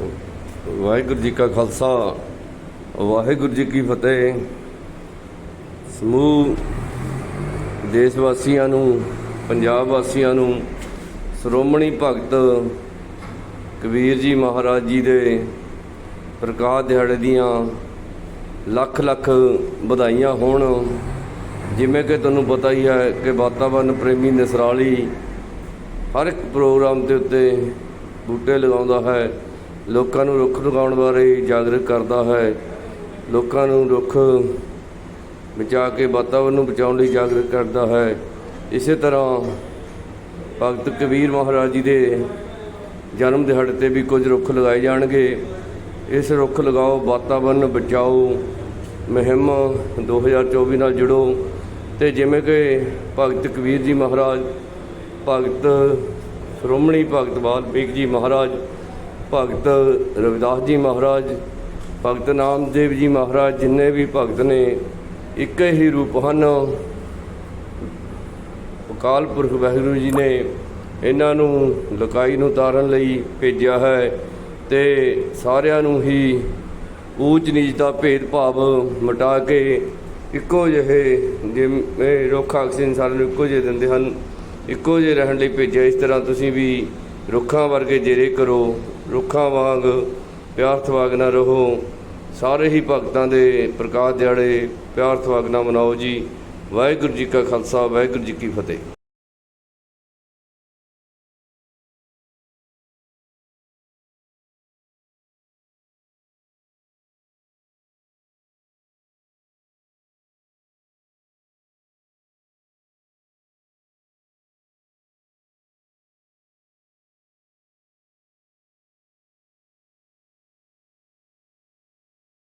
ਵਾਹਿਗੁਰੂ ਜੀ ਕਾ ਖਾਲਸਾ, ਵਾਹਿਗੁਰੂ ਜੀ ਕੀ ਫਤਿਹ। ਸਮੂਹ ਦੇਸ਼ ਵਾਸੀਆਂ ਨੂੰ, ਪੰਜਾਬ ਵਾਸੀਆਂ ਨੂੰ, ਸ਼੍ਰੋਮਣੀ ਭਗਤ ਕਬੀਰ ਜੀ ਮਹਾਰਾਜ ਜੀ ਦੇ ਪ੍ਰਕਾਸ਼ ਦਿਹਾੜੇ ਦੀਆਂ ਲੱਖ ਲੱਖ ਵਧਾਈਆਂ ਹੋਣ। ਜਿਵੇਂ ਕਿ ਤੁਹਾਨੂੰ ਪਤਾ ਹੀ ਹੈ ਕਿ ਵਾਤਾਵਰਨ ਪ੍ਰੇਮੀ ਨਸਰਾਲੀ ਹਰ ਇੱਕ ਪ੍ਰੋਗਰਾਮ ਦੇ ਉੱਤੇ ਬੂਟੇ ਲਗਾਉਂਦਾ ਹੈ। ਲੋਕਾਂ ਨੂੰ ਰੁੱਖ ਲਗਾਉਣ ਬਾਰੇ ਜਾਗਰੂਕ ਕਰਦਾ ਹੈ। ਲੋਕਾਂ ਨੂੰ ਰੁੱਖ ਬਚਾ ਕੇ ਵਾਤਾਵਰਨ ਨੂੰ ਬਚਾਉਣ ਲਈ ਜਾਗਰੂਕ ਕਰਦਾ ਹੈ। ਇਸੇ ਤਰ੍ਹਾਂ ਭਗਤ ਕਬੀਰ ਮਹਾਰਾਜ ਜੀ ਦੇ ਜਨਮ ਦਿਹਾੜੇ ਤੇ ਵੀ ਕੁਝ ਰੁੱਖ ਲਗਾਏ ਜਾਣਗੇ। ਇਸ ਰੁੱਖ ਲਗਾਓ, ਵਾਤਾਵਰਨ ਬਚਾਓ, ਮੁਹਿੰਮ 2024 ਨਾਲ ਜੁੜੋ ਤੇ ਜਿਵੇਂ ਕਿ ਭਗਤ ਕਬੀਰ ਜੀ ਮਹਾਰਾਜ, ਭਗਤ ਸ਼੍ਰੋਮਣੀ ਭਗਤ ਵਾਲਮੀਕ ਜੀ ਮਹਾਰਾਜ ਭਗਤ ਰਵਿਦਾਸ ਜੀ ਮਹਾਰਾਜ, ਭਗਤ ਨਾਮਦੇਵ ਜੀ ਮਹਾਰਾਜ ਜਿੰਨੇ ਵੀ ਭਗਤ ਨੇ, ਇੱਕ ਹੀ ਰੂਪ ਹਨ। ਅਕਾਲ ਪੁਰਖ ਵਾਹਿਗੁਰੂ ਜੀ ਨੇ ਇਹਨਾਂ ਨੂੰ ਲਕਾਈ ਨੂੰ ਤਾਰਨ ਲਈ ਭੇਜਿਆ ਹੈ ਤੇ ਸਾਰਿਆਂ ਨੂੰ ਹੀ ਊਚ ਨੀਚ ਦਾ ਭੇਦਭਾਵ ਮਿਟਾ ਕੇ ਇੱਕੋ ਜਿਹੇ ਜਿਵੇਂ ਰੁੱਖ ਆਕਸੀਜਨ ਸਾਰਿਆਂ ਨੂੰ ਇੱਕੋ ਜਿਹੇ ਦਿੰਦੇ ਹਨ, ਇੱਕੋ ਜਿਹੇ ਰਹਿਣ ਲਈ ਭੇਜਿਆ। ਇਸ ਤਰ੍ਹਾਂ ਤੁਸੀਂ ਵੀ ਰੁੱਖਾਂ ਵਰਗੇ ਜੇਰੇ ਕਰੋ, ਰੁੱਖਾਂ ਵਾਂਗ ਪਿਆਰ ਥਵਾਗ ਨਾ ਰਹੋ। ਸਾਰੇ ਹੀ ਭਗਤਾਂ ਦੇ ਪ੍ਰਕਾਸ਼ ਦਿਹਾੜੇ ਪਿਆਰ ਥਵਾਗ ਨਾਲ ਮਨਾਓ ਜੀ। ਵਾਹਿਗੁਰੂ ਜੀ ਕਾ ਖਾਲਸਾ, ਵਾਹਿਗੁਰੂ ਜੀ ਕੀ ਫਤਿਹ।